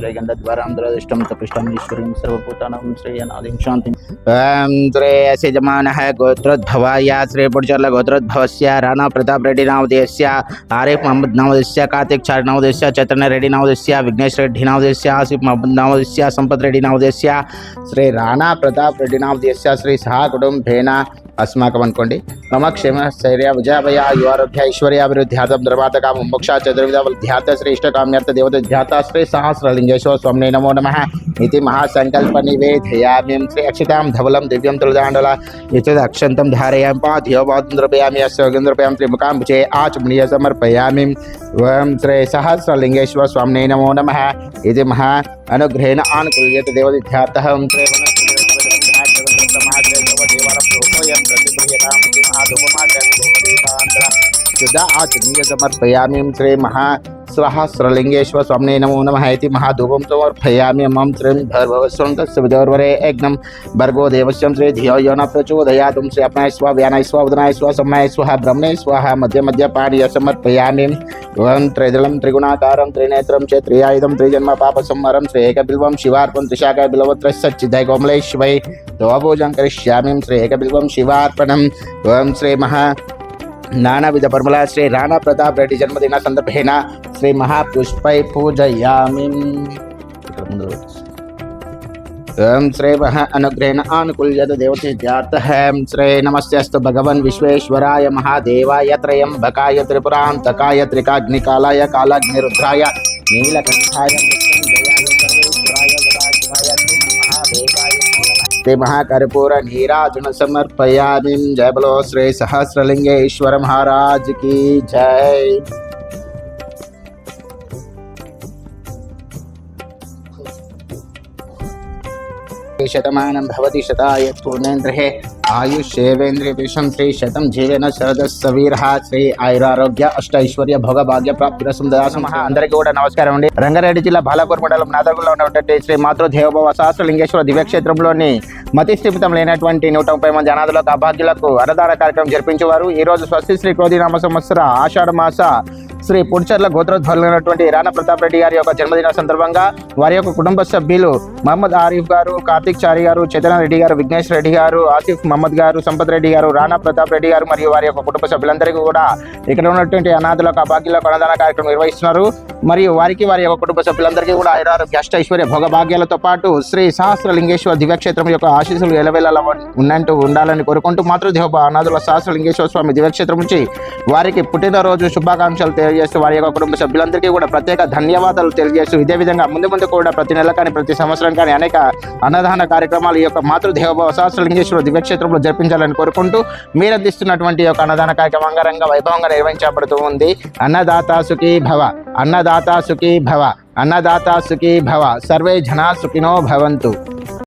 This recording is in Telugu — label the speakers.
Speaker 1: శ్రీగంధద్వారాంధ్రదిష్టం తపిష్టం ఈశ్వరీం సర్వభూతానం శ్రేయనాదిం శాంతిం. ఓం శ్రేయసి జమానః గోత్రోద్భవాయ శ్రీపుడిచర్ల గోత్రోద్భవస్య రాణా ప్రతాప్ రెడ్డి నామదేశ్య ఆరిఫ్ మహమ్మద్ నామదేశ్య కార్తిక్ చార్ నామదేశ్య చైతన్య రెడ్డి నామదేశ్య విఘ్నేష్ రెడ్డి నామదేశ్య ఆసిఫ్ మహమ్మద్ నామదేశ్య సంపత్ రెడ్డి నామదేశ్య శ్రీ రాణా ప్రతాప్ రెడ్డి నామదేశ్య శ్రీ సహా కుటుంబేన. అస్మాకం అనుకోండి. మమ క్షేమ స్థైర్య విజయభయ యువారోగ్య ఐశ్వర్యాభివృద్ధి ఆదం ధర్మాత ధర్మాతక మోక్ష చతుర్విధ ధ్యాత శ్రేష్ట కామ్యర్థ దేవత ధ్యాత శ్రీ సహస్రలింగేశ్వర స్వామి నమో నమ ఇది మహాసంకల్ప నివేదయామ్యం శ్రీ అక్షితాం ధవలం దివ్యం తులదాండల ఇతద అక్షంతం ధారయాం పాథ్యో బాధం ద్రపయామి అస్యోగం ద్రపయాం త్రిముఖాం భుజే ఆచమనీయ సమర్పయామి ఓం శ్రీ సహస్రలింగేశ్వర స్వామి నమో నమ ఇది మహా అనుగ్రహేణ ఆనుకూల్యత దేవత ధ్యాత శ్రీ సుధా ఆచమనీయ సమర్పయామి శ్రీ स्वाहा स्रलिंगेश्वर स्वामी नमो नम इति महाधूपम समर्पयामी मम श्रीं भर्भवस्वरे एकदम भर्गो देवस्यम श्री धियो यो न प्रचोदया तुम से अपना स्व व्यानाय स्व उदनाय स्व समय स्व ब्रह्मणे स्वाहा, मध्य मध्य पाणीय समर्पयामी। त्वं त्रिदलं त्रिगुणाकारं, त्रिनेत्रं च त्रियायुधं त्रिजन्म पापसंहरं श्रेयकबिल्वं शिवार्पं त्रिशाखाय बिलवत्र सच्चिदाय कोमलेश्वै द्वभोजं करिष्यामि श्रेयकबिल्वं शिवार्पणं। श्री महा నానావిధ పరిమళ శ్రీ రాణా ప్రతాప్ రెడ్డి జన్మదిన సందర్భేణ శ్రీ మహాపుష్పై పూజయామి ఇక్కడ ముందు. ఓం శ్రీ మహా అనుగ్రహణ ఆనుకూల్యత దేవతేత్యార్థ. శ్రే నమస్తేస్తు భగవన్ విశ్వేశ్వరాయ మహాదేవాయ త్రయంబకాయ త్రిపురాంతకాయ త్రికాగ్నికాలాయ కాలాగ్నిరుద్రాయ నీలకంఠాయ నమో నమః. శ్రీ మహాకర్పూర నీరాజన సమర్పయామి జయ బలో శ్రీ సహస్రలింగేశ్వర మహారాజ్ की జై శతమానం భవతి శతాయ పూర్ణేంద్రే ఆయుష్యేవేంద్రియ పురుషం శ్రీ శతం జీవన శరదస్స శ్రీ ఆయురారోగ్య అష్ట ఐశ్వర్య భోగ భాగ్య ప్రాప్తి రసం దాసమహ అందరికీ కూడా నమస్కారం అండి. రంగారెడ్డి జిల్లా బాలాపూర్ మండలం నాదర్గులో ఉన్నటువంటి శ్రీ మాతృదేవభవ సహస్రలింగేశ్వర దివ్యక్షేత్రంలోని మతి స్థిమితం లేనటువంటి నూట ముప్పై మంది అనాథులకు అభాగ్యులకు అన్నదాన కార్యక్రమం జరిపించేవారు. ఈ రోజు స్వస్తి శ్రీ క్రోధినామ సంవత్సర ఆషాఢ మాస శ్రీ పుడిచర్ల గోత్రోద్భవులైనటువంటి రాణా ప్రతాప్ రెడ్డి గారి యొక్క జన్మదిన సందర్భంగా వారి యొక్క కుటుంబ సభ్యులు మహమ్మద్ ఆరిఫ్ గారు కార్తిక్ చారి గారు చైతన్య రెడ్డి గారు విఘ్నేష్ రెడ్డి గారు ఆసిఫ్ మహమ్మద్ గారు సంపత్ రెడ్డి గారు రాణా ప్రతాప్ రెడ్డి గారు మరియు వారి యొక్క కుటుంబ సభ్యులందరికీ కూడా ఇక్కడ ఉన్నటువంటి అనాథులకు అభాగ్యులకు అన్నదాన కార్యక్రమం నిర్వహిస్తున్నారు. మరియు వారికి వారి యొక్క కుటుంబ సభ్యులందరికీ కూడా ఆయురారోగ్య అష్ట ఐశ్వర్య భోగభాగ్యాలతో పాటు శ్రీ సహస్రలింగేశ్వర దివ్యక్షేత్రం యొక్క ఆశీస్సులు ఎలవేళలా ఉన్నట్టు ఉండాలని కోరుకుంటూ మాతృదేవ అనాథుల సహస్రలింగేశ్వర స్వామి దివ్యక్షేత్రం నుంచి వారికి పుట్టినరోజు శుభాకాంక్షలు తెలియజేస్తూ వారి యొక్క కుటుంబ సభ్యులందరికీ కూడా ప్రత్యేక ధన్యవాదాలు తెలియజేస్తూ ఇదే విధంగా ముందు ముందు కూడా ప్రతి నెల కానీ ప్రతి సంవత్సరం కానీ అనేక అన్నదాన కార్యక్రమాలు ఈ యొక్క మాతృదేవ సహస్రలింగేశ్వర దివ్యక్షేత్రంలో జరిపించాలని కోరుకుంటూ మీరు అందిస్తున్నటువంటి యొక్క అన్నదాన కార్యక్రమం అంగరంగ వైభవంగా నిర్వహించబడుతూ ఉంది. అన్నదాత సుఖీ భవ అన్నదాత సుఖీ భవ అన్నదాత సుఖీ భవ సర్వే జనా సుఖినో భవంతు.